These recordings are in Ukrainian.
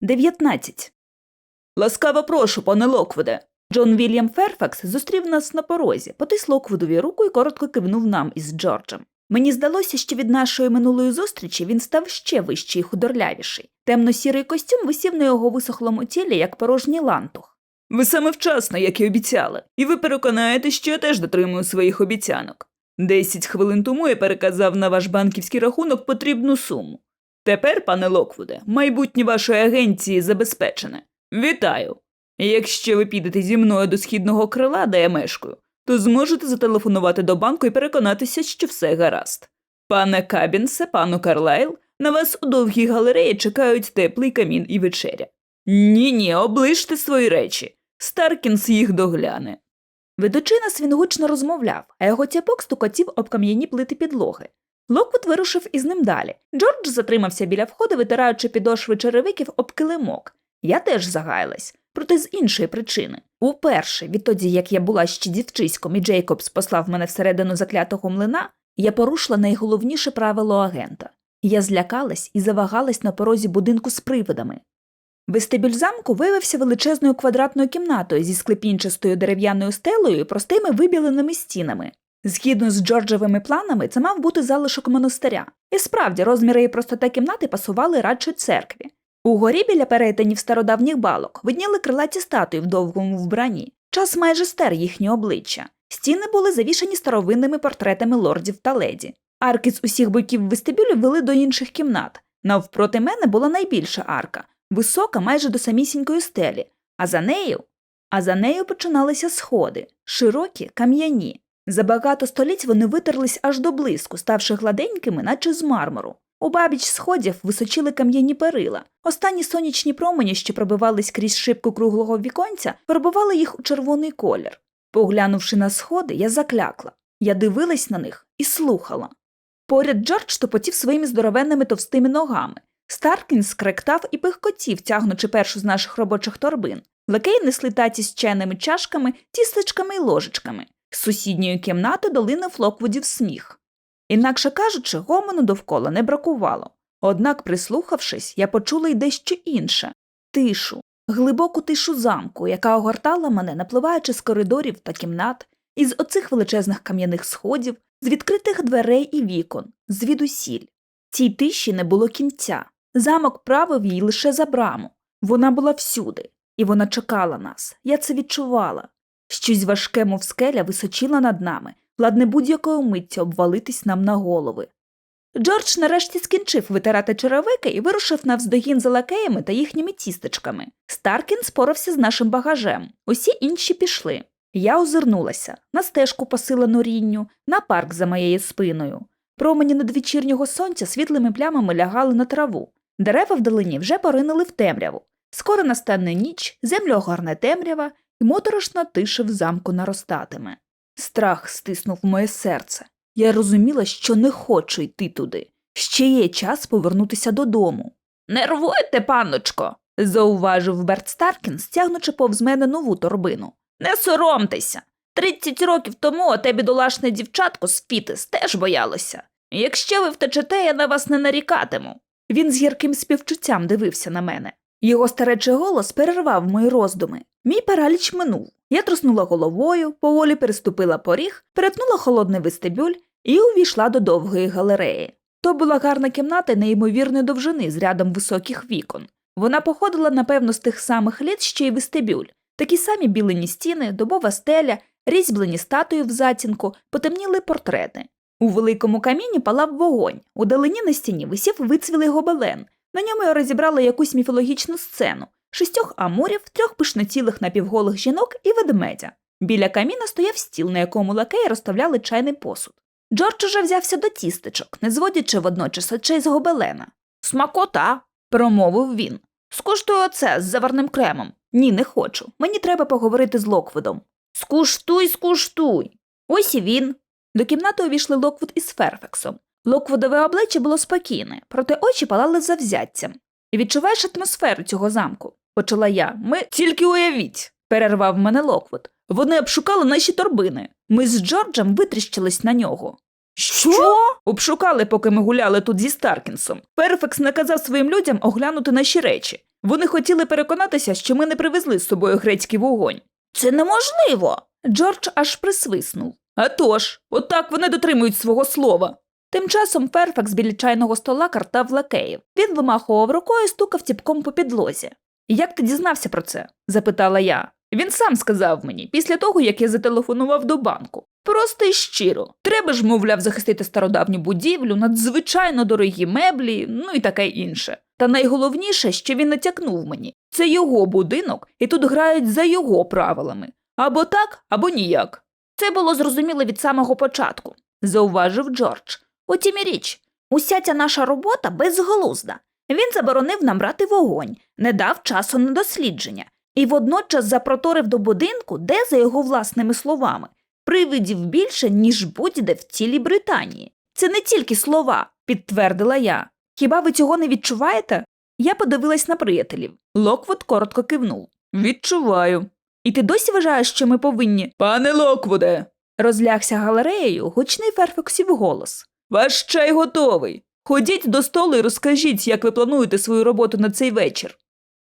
19. Ласкаво прошу, пане Локвуде. Джон Вільям Ферфакс зустрів нас на порозі, потис Локвудові руку і коротко кивнув нам із Джорджем. Мені здалося, що від нашої минулої зустрічі він став ще вищий і худорлявіший. Темно-сірий костюм висів на його висохлому тілі, як порожній лантух. Ви саме вчасно, як і обіцяли, і ви переконаєте, що я теж дотримую своїх обіцянок. Десять хвилин тому я переказав на ваш банківський рахунок потрібну суму. Тепер, пане Локвуде, майбутнє вашої агенції забезпечене. Вітаю! Якщо ви підете зі мною до східного крила, де я мешкаю, то зможете зателефонувати до банку і переконатися, що все гаразд. Пане Кабінсе, пану Карлайл, на вас у довгій галереї чекають теплий камін і вечеря. Ні, ні, оближте свої речі. Старкінс їх догляне. Ведучи нас, він гучно розмовляв, а його тяпок стукотів об кам'яні плити підлоги. Локвуд вирушив із ним далі. Джордж затримався біля входу, витираючи підошви черевиків об килимок. Я теж загаялась, проте з іншої причини. Уперше, відтоді як я була ще дівчиськом і Джейкобс послав мене всередину заклятого млина, я порушила найголовніше правило агента. Я злякалась і завагалась на порозі будинку з привидами. Вестибюль замку виявився величезною квадратною кімнатою зі склепінчастою дерев'яною стелею і простими вибіленими стінами. Згідно з Джорджевими планами, це мав бути залишок монастиря. І справді розміри і простота кімнати пасували радше церкві. Угорі біля перетинів стародавніх балок видніли крилаті статуї в довгому вбранні. Час майже стер їхні обличчя. Стіни були завішані старовинними портретами лордів та леді. Арки з усіх боків вестибюлю вели до інших кімнат. Навпроти мене була найбільша арка, висока майже до самісінької стелі, а за нею. А за нею починалися сходи, широкі, кам'яні. За багато століть вони витерлись аж до блиску, ставши гладенькими, наче з мармуру. У бабіч сходів височили кам'яні перила. Останні сонячні промені, що пробивались крізь шибку круглого віконця, фарбували їх у червоний колір. Поглянувши на сходи, я заклякла. Я дивилась на них і слухала. Поряд Джордж топотів своїми здоровенними товстими ногами. Старкін скректав і пихкотів, тягнучи першу з наших робочих торбин. Лакеї несли таці з чайними чашками, тістечками й ложечками. З сусідньої кімнати долинув Локвудів сміх. Інакше кажучи, гомону довкола не бракувало. Однак, прислухавшись, я почула й дещо інше тишу, глибоку тишу замку, яка огортала мене, напливаючи з коридорів та кімнат, із оцих величезних кам'яних сходів, з відкритих дверей і вікон, звідусіль. Цій тиші не було кінця. Замок правив їй лише за браму. Вона була всюди, і вона чекала нас. Я це відчувала. Щось важке, мов скеля, височила над нами, ладне будь-якою миттю обвалитись нам на голови. Джордж нарешті скінчив витирати черевики і вирушив навздогін за лакеями та їхніми тістечками. Старкін спорався з нашим багажем. Усі інші пішли. Я озирнулася на стежку посилену рінню, на парк за моєю спиною. Промені надвечірнього сонця світлими плямами лягали на траву. Дерева вдалині вже поринули в темряву. Скоро настане ніч, землю огорне темрява, і моторошна тиша в замку наростатиме. Страх стиснув моє серце. Я розуміла, що не хочу йти туди. Ще є час повернутися додому. Нервуєте, панночко, зауважив Берт Старкін, стягнучи повз мене нову торбину. Не соромтеся. Тридцять років тому оте бідолашне дівчатко з Фітис теж боялося. Якщо ви втечете, я на вас не нарікатиму. Він з гірким співчуттям дивився на мене. Його старечий голос перервав мої роздуми. Мій параліч минув. Я труснула головою, поволі переступила поріг, перетнула холодний вестибюль і увійшла до довгої галереї. То була гарна кімната неймовірної довжини з рядом високих вікон. Вона походила, напевно, з тих самих літ, що й вестибюль. Такі самі білені стіни, добова стеля, різьблені статуї в затінку, потемніли портрети. У великому каміні палав вогонь, у далині на стіні висів вицвілий гобелен. На ньому я розібрала якусь міфологічну сцену шістьох амурів, трьох пишноцілих напівголих жінок і ведмедя. Біля каміна стояв стіл, на якому лакеї розставляли чайний посуд. Джордж уже взявся до тістечок, не зводячи водночас очей з гобелена. Смакота, промовив він. Скуштуй оце з заварним кремом. Ні, не хочу. Мені треба поговорити з Локвудом. Скуштуй, скуштуй. Ось і він. До кімнати увійшли Локвуд із Ферфексом. Локвудове обличчя було спокійне, проте очі палали завзяттям. І відчуваєш атмосферу цього замку, почала я. Ми тільки уявіть, перервав мене Локвуд. Вони обшукали наші торбини. Ми з Джорджем витріщились на нього. Що? Обшукали, поки ми гуляли тут зі Старкінсом. Перфекс наказав своїм людям оглянути наші речі. Вони хотіли переконатися, що ми не привезли з собою грецький вогонь. Це неможливо. Джордж аж присвиснув. А тож, отак вони дотримують свого слова. Тим часом Ферфакс біля чайного стола картав лакеїв. Він вимахував рукою і стукав тіпком по підлозі. Як ти дізнався про це? запитала я. Він сам сказав мені, після того, як я зателефонував до банку. Просто і щиро. Треба ж, мовляв, захистити стародавню будівлю, надзвичайно дорогі меблі, ну і таке інше. Та найголовніше, що він натякнув мені, це його будинок, і тут грають за його правилами. Або так, або ніяк. Це було зрозуміло від самого початку, зауважив Джордж. Утім і річ, уся ця наша робота безглузда. Він заборонив нам брати вогонь, не дав часу на дослідження, і водночас запроторив до будинку, де, за його власними словами, привидів більше, ніж будь-де в цілій Британії. Це не тільки слова, підтвердила я. Хіба ви цього не відчуваєте? Я подивилась на приятелів. Локвуд коротко кивнув. Відчуваю. І ти досі вважаєш, що ми повинні. Пане Локвуде. розлягся галереєю гучний Ферфаксів голос. Ваш чай готовий. Ходіть до столу і розкажіть, як ви плануєте свою роботу на цей вечір.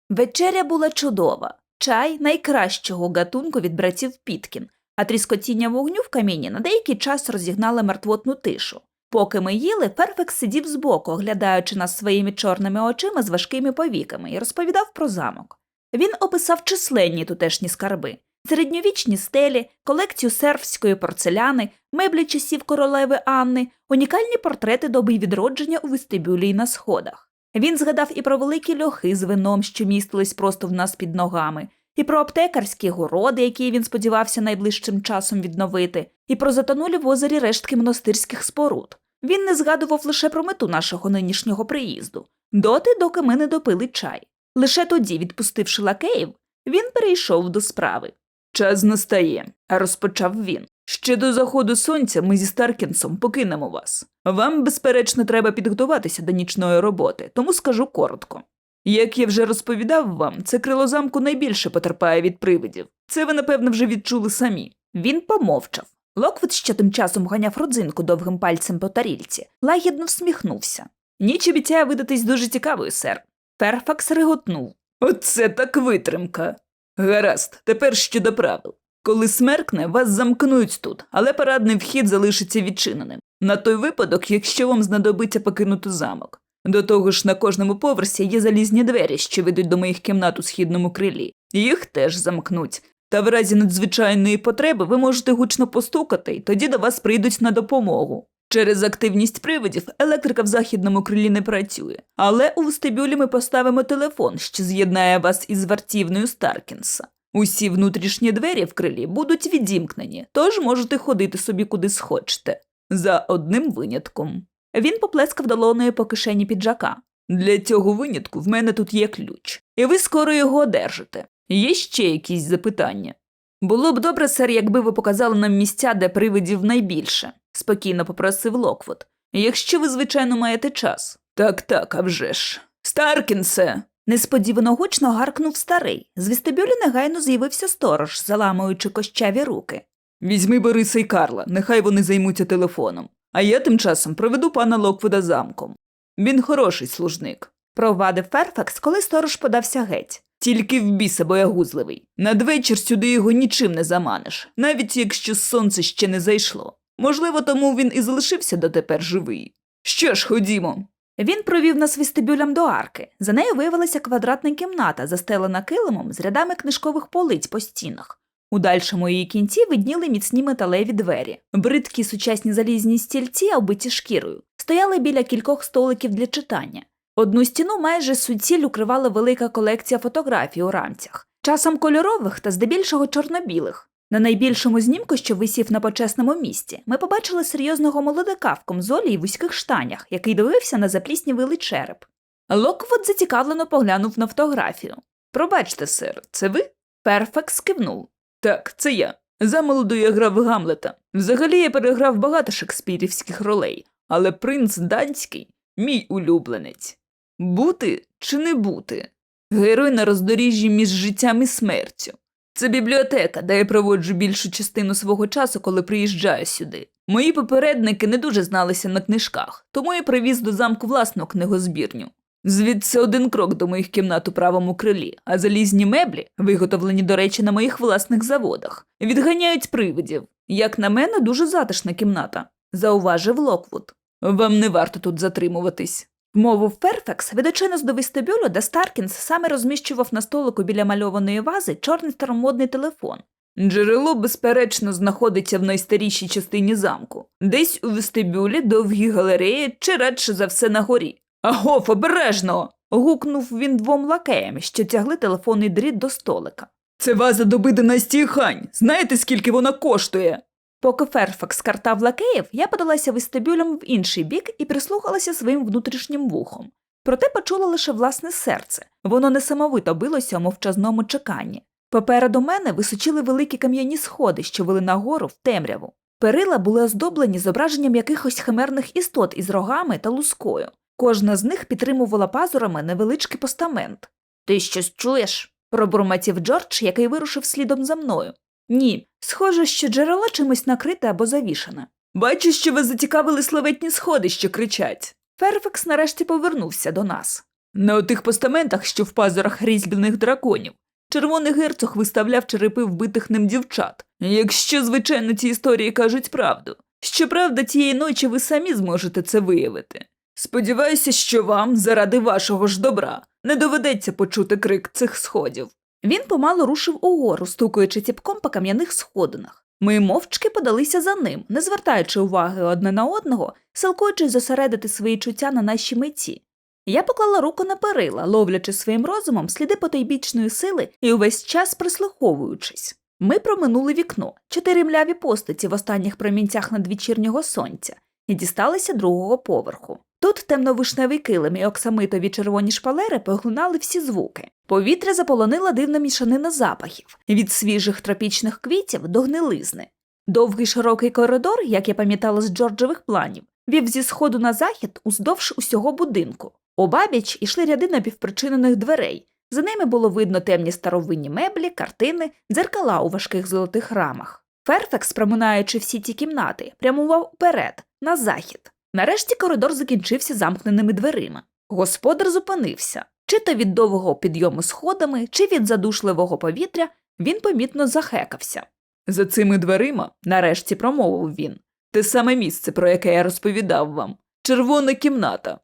Вечеря була чудова. Чай найкращого гатунку від братів Піткін, а тріскотіння вогню в каміні на деякий час розігнали мертвотну тишу. Поки ми їли, Ферфекс сидів збоку, оглядаючи нас своїми чорними очима з важкими повіками, і розповідав про замок. Він описав численні тутешні скарби, середньовічні стелі, колекцію серфської порцеляни, меблі часів королеви Анни, унікальні портрети доби відродження у вестибюлі й на сходах. Він згадав і про великі льохи з вином, що містились просто в нас під ногами, і про аптекарські городи, які він сподівався найближчим часом відновити, і про затонулі в озері рештки монастирських споруд. Він не згадував лише про мету нашого нинішнього приїзду, доти, доки ми не допили чай. Лише тоді, відпустивши лакеїв, він перейшов до справи. Час настає, розпочав він. Ще до заходу сонця ми зі Старкінсом покинемо вас. Вам, безперечно, треба підготуватися до нічної роботи, тому скажу коротко. Як я вже розповідав вам, це крило замку найбільше потерпає від привидів. Це ви, напевно, вже відчули самі. Він помовчав. Локвуд, що тим часом ганяв родзинку довгим пальцем по тарільці, лагідно всміхнувся. Ніч обіцяє видатись дуже цікавою, сер. Ферфакс реготнув. Оце так витримка. Гаразд, тепер щодо правил. Коли смеркне, вас замкнуть тут, але парадний вхід залишиться відчиненим. На той випадок, якщо вам знадобиться покинути замок. До того ж, на кожному поверсі є залізні двері, що ведуть до моїх кімнат у східному крилі. Їх теж замкнуть. Та в разі надзвичайної потреби ви можете гучно постукати, і тоді до вас прийдуть на допомогу. Через активність привидів електрика в західному крилі не працює, але у вестибюлі ми поставимо телефон, що з'єднає вас із вартівною Старкінса. Усі внутрішні двері в крилі будуть відімкнені, тож можете ходити собі куди схочете. За одним винятком. Він поплескав долоною по кишені піджака. Для цього винятку в мене тут є ключ, і ви скоро його одержите. Є ще якісь запитання? Було б добре, сер, якби ви показали нам місця, де привидів найбільше, спокійно попросив Локвуд. Якщо ви, звичайно, маєте час. Так, так, а вже ж. Старкінсе. Несподівано гучно гаркнув старий. З вестибюлю негайно з'явився сторож, заламуючи кощаві руки. Візьми Бориса й Карла, нехай вони займуться телефоном. А я тим часом проведу пана Локвуда замком. Він хороший служник. Провадив Ферфакс, коли сторож подався геть. Тільки в біса боягузливий. Надвечір сюди його нічим не заманиш, навіть якщо сонце ще не зайшло. Можливо, тому він і залишився дотепер живий. Що ж, ходімо. Він провів нас вестибюлем до арки. За нею виявилася квадратна кімната, застелена килимом з рядами книжкових полиць по стінах. У дальшому її кінці видніли міцні металеві двері. Бридкі сучасні залізні стільці, оббиті шкірою, стояли біля кількох столиків для читання. Одну стіну майже суціль укривала велика колекція фотографій у рамцях, часом кольорових та здебільшого чорно-білих. На найбільшому знімку, що висів на почесному місці, ми побачили серйозного молодика в комзолі й вузьких штанях, який дивився на запліснявилий череп. Локвуд зацікавлено поглянув на фотографію. Пробачте, сер, це ви? Перфекс кивнув. Так, це я. Замолоду я грав Гамлета. Взагалі я переграв багато шекспірівських ролей, але принц данський мій улюбленець. Бути чи не бути? Герой на роздоріжжі між життям і смертю. Це бібліотека, де я проводжу більшу частину свого часу, коли приїжджаю сюди. Мої попередники не дуже зналися на книжках, тому я привіз до замку власну книгозбірню. Звідси один крок до моїх кімнат у правому крилі, а залізні меблі, виготовлені, до речі, на моїх власних заводах, відганяють привидів. Як на мене, дуже затишна кімната, зауважив Локвуд. Вам не варто тут затримуватись. Мовив Ферфекс, ведучи нас до вестибюлю, де Старкінс саме розміщував на столику біля мальованої вази чорний старомодний телефон. Джерело, безперечно, знаходиться в найстарішій частині замку, десь у вестибюлі, довгій галереї чи радше за все на горі. Агов, обережно. гукнув він двом лакеям, що тягли телефонний дріт до столика. Це ваза доби династії Хань. Знаєте, скільки вона коштує? Поки Ферфакс картав лакеїв, я подалася вестибюлем в інший бік і прислухалася своїм внутрішнім вухом. Проте почула лише власне серце. Воно несамовито билося у мовчазному чеканні. Попереду мене височили великі кам'яні сходи, що вели нагору в темряву. Перила були оздоблені зображенням якихось химерних істот із рогами та лускою. Кожна з них підтримувала пазурами невеличкий постамент. Ти щось чуєш? пробурмотів Джордж, який вирушив слідом за мною. Ні, схоже, що джерело чимось накрите або завішане. Бачу, що ви зацікавили славетні сходи, що кричать. Ферфекс нарешті повернувся до нас. На отих постаментах, що в пазурах різьблених драконів, червоний герцог виставляв черепи вбитих ним дівчат. Якщо, звичайно, ці історії кажуть правду. Щоправда, тієї ночі ви самі зможете це виявити. Сподіваюся, що вам, заради вашого ж добра, не доведеться почути крик цих сходів. Він помало рушив угору, стукаючи ціпком по кам'яних сходинах. Ми мовчки подалися за ним, не звертаючи уваги одне на одного, силкуючись зосередити свої чуття на нашій меті. Я поклала руку на перила, ловлячи своїм розумом сліди потайбічної сили і увесь час прислуховуючись. Ми проминули вікно, чотири мляві постаті в останніх промінцях надвечірнього сонця, і дісталися другого поверху. Тут темновишневий килим і оксамитові червоні шпалери поглинали всі звуки. Повітря заполонила дивна мішанина запахів від свіжих тропічних квітів до гнилизни. Довгий широкий коридор, як я пам'ятала з Джорджевих планів, вів зі сходу на захід уздовж усього будинку. Обабіч ішли ряди напівпричинених дверей. За ними було видно темні старовинні меблі, картини, дзеркала у важких золотих рамах. Ферфекс, проминаючи всі ті кімнати, прямував уперед, на захід. Нарешті коридор закінчився замкненими дверима. Господар зупинився. Чи то від довгого підйому сходами, чи від задушливого повітря, він помітно захекався. За цими дверима, нарешті промовив він, те саме місце, про яке я розповідав вам червона кімната.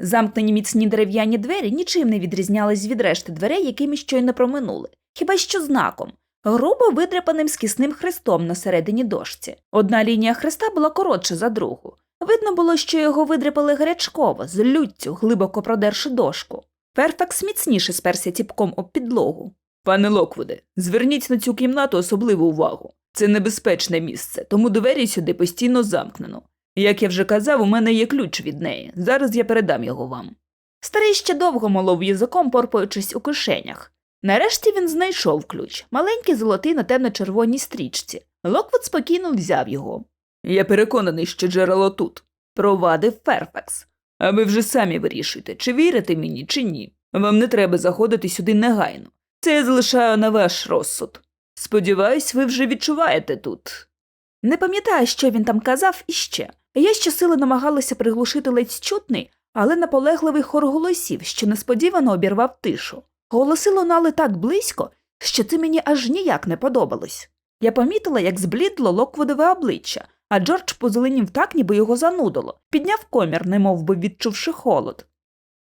Замкнені міцні дерев'яні двері нічим не відрізнялись від решти дверей, якими щойно проминули, хіба що знаком, грубо видряпаним скісним хрестом на середині дошці. Одна лінія хреста була коротша за другу. Видно було, що його видряпали гарячково, з люттю, глибоко продерши дошку. Ферфакс міцніше сперся ціпком об підлогу. Пане Локвуде, зверніть на цю кімнату особливу увагу. Це небезпечне місце, тому двері сюди постійно замкнено. Як я вже казав, у мене є ключ від неї. Зараз я передам його вам. Старий ще довго молов язиком, порпаючись у кишенях. Нарешті він знайшов ключ, маленький золотий на темно-червоній стрічці. Локвуд спокійно взяв його. Я переконаний, що джерело тут, провадив Ферфакс. А ви вже самі вирішуйте, чи вірите мені, чи ні. Вам не треба заходити сюди негайно. Це я залишаю на ваш розсуд. Сподіваюсь, ви вже відчуваєте тут. Не пам'ятаю, що він там казав іще. Я щосили намагалася приглушити ледь чутний, але наполегливий хор голосів, що несподівано обірвав тишу. Голоси лунали так близько, що це мені аж ніяк не подобалось. Я помітила, як зблідло локводове обличчя, а Джордж позеленів так, ніби його занудило, підняв комір, немов би відчувши холод.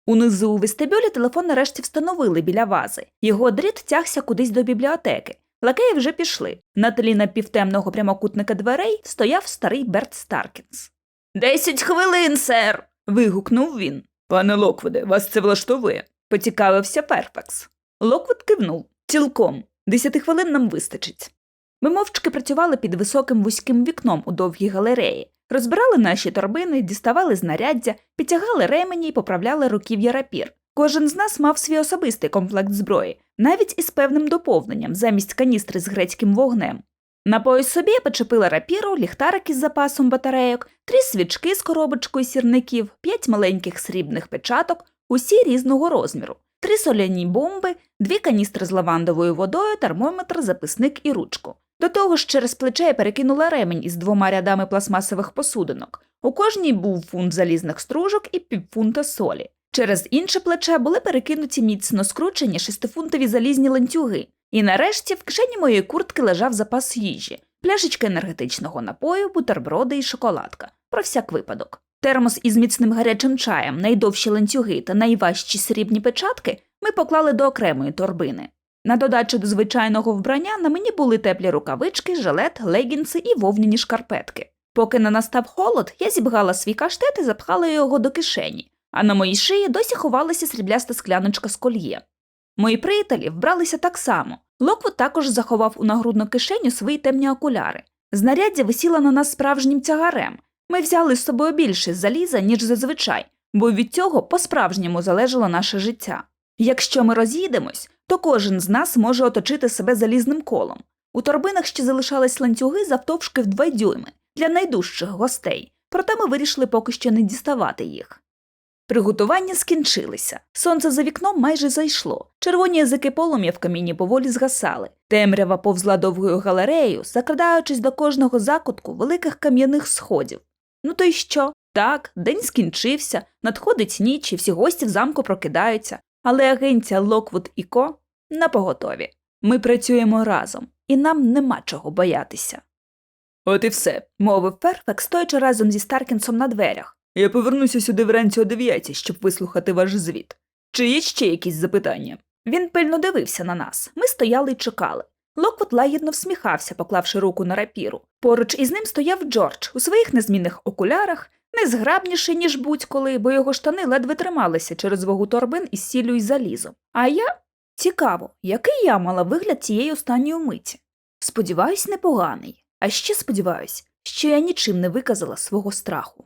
Унизу у вестибюлі телефон нарешті встановили біля вази. Його дріт тягся кудись до бібліотеки. Лакеї вже пішли. На тлі напівтемного прямокутника дверей стояв старий Берт Старкінс. Десять хвилин, сер. вигукнув він. Пане Локвуде, вас це влаштовує? поцікавився Ферфакс. Локвуд кивнув. Цілком. Десяти хвилин нам вистачить. Ми мовчки працювали під високим вузьким вікном у довгій галереї, розбирали наші торбини, діставали знаряддя, підтягали ремені і поправляли руків'я рапір. Кожен з нас мав свій особистий комплект зброї, навіть із певним доповненням замість каністри з грецьким вогнем. На пояс собі я почепила рапіру, ліхтарик із запасом батарейок, три свічки з коробочкою сірників, п'ять маленьких срібних печаток, усі різного розміру, три соляні бомби, дві каністри з лавандовою водою, термометр, записник і ручку. До того ж, через плече я перекинула ремень із двома рядами пластмасових посудинок. У кожній був фунт залізних стружок і півфунта солі. Через інше плече були перекинуті міцно скручені шестифунтові залізні ланцюги, і нарешті в кишені моєї куртки лежав запас їжі, пляшечка енергетичного напою, бутерброди і шоколадка. Про всяк випадок. Термос із міцним гарячим чаєм, найдовші ланцюги та найважчі срібні печатки ми поклали до окремої торбини. На додачу до звичайного вбрання на мені були теплі рукавички, жилет, легінси і вовняні шкарпетки. Поки не настав холод, я зібгала свій каштет і запхала його до кишені, а на моїй шиї досі ховалася срібляста скляночка з кольє. Мої приятелі вбралися так само. Локвуд також заховав у нагрудну кишеню свої темні окуляри. Знаряддя висіло на нас справжнім тягарем. Ми взяли з собою більше заліза, ніж зазвичай, бо від цього по-справжньому залежало наше життя. Якщо ми роз'їдемось, то кожен з нас може оточити себе залізним колом. У торбинах ще залишались ланцюги завтовшки в два дюйми для найдужчих гостей, проте ми вирішили поки що не діставати їх. Приготування скінчилися. Сонце за вікном майже зайшло. Червоні язики полум'я в каміні поволі згасали. Темрява повзла довгою галереєю, закрадаючись до кожного закутку великих кам'яних сходів. Ну то й що? Так, день скінчився, надходить ніч, і всі гості в замку прокидаються, але агенція Локвуд і Ко на поготові. Ми працюємо разом, і нам нема чого боятися. От і все, мовив Ферфекс, стоячи разом зі Старкінсом на дверях. Я повернуся сюди вранці о дев'ятій, щоб вислухати ваш звіт. Чи є ще якісь запитання? Він пильно дивився на нас. Ми стояли й чекали. Локвуд лагідно всміхався, поклавши руку на рапіру. Поруч із ним стояв Джордж у своїх незмінних окулярах, незграбніший, ніж будь-коли, бо його штани ледве трималися через вагу торбин із сіллю й залізом. А я цікаво, який я мала вигляд цієї останньої миті. Сподіваюсь, непоганий. А ще сподіваюсь, що я нічим не виказала свого страху.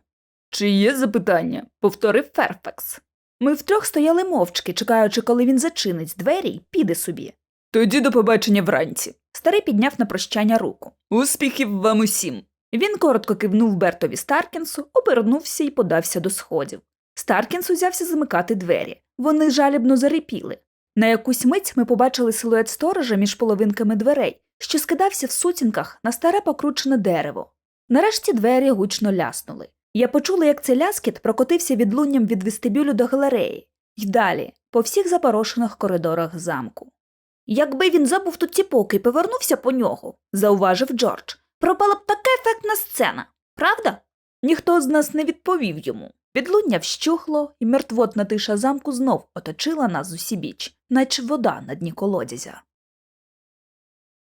Чи є запитання? повторив Ферфекс. Ми втрьох стояли мовчки, чекаючи, коли він зачинить двері й піде собі. Тоді до побачення вранці. Старий підняв на прощання руку. Успіхів вам усім. Він коротко кивнув Бертові Старкінсу, обернувся і подався до сходів. Старкінс узявся замикати двері. Вони жалібно зарипіли. На якусь мить ми побачили силует сторожа між половинками дверей, що скидався в сутінках на старе покручене дерево. Нарешті двері гучно ляснули. Я почула, як цей ляскіт прокотився відлунням від вестибюлю до галереї, й далі, по всіх запорошених коридорах замку. Якби він забув тут ціпоки і повернувся по нього, зауважив Джордж, пропала б така ефектна сцена, правда? Ніхто з нас не відповів йому. Відлуння вщухло, і мертвотна тиша замку знов оточила нас усібіч, наче вода на дні колодязя.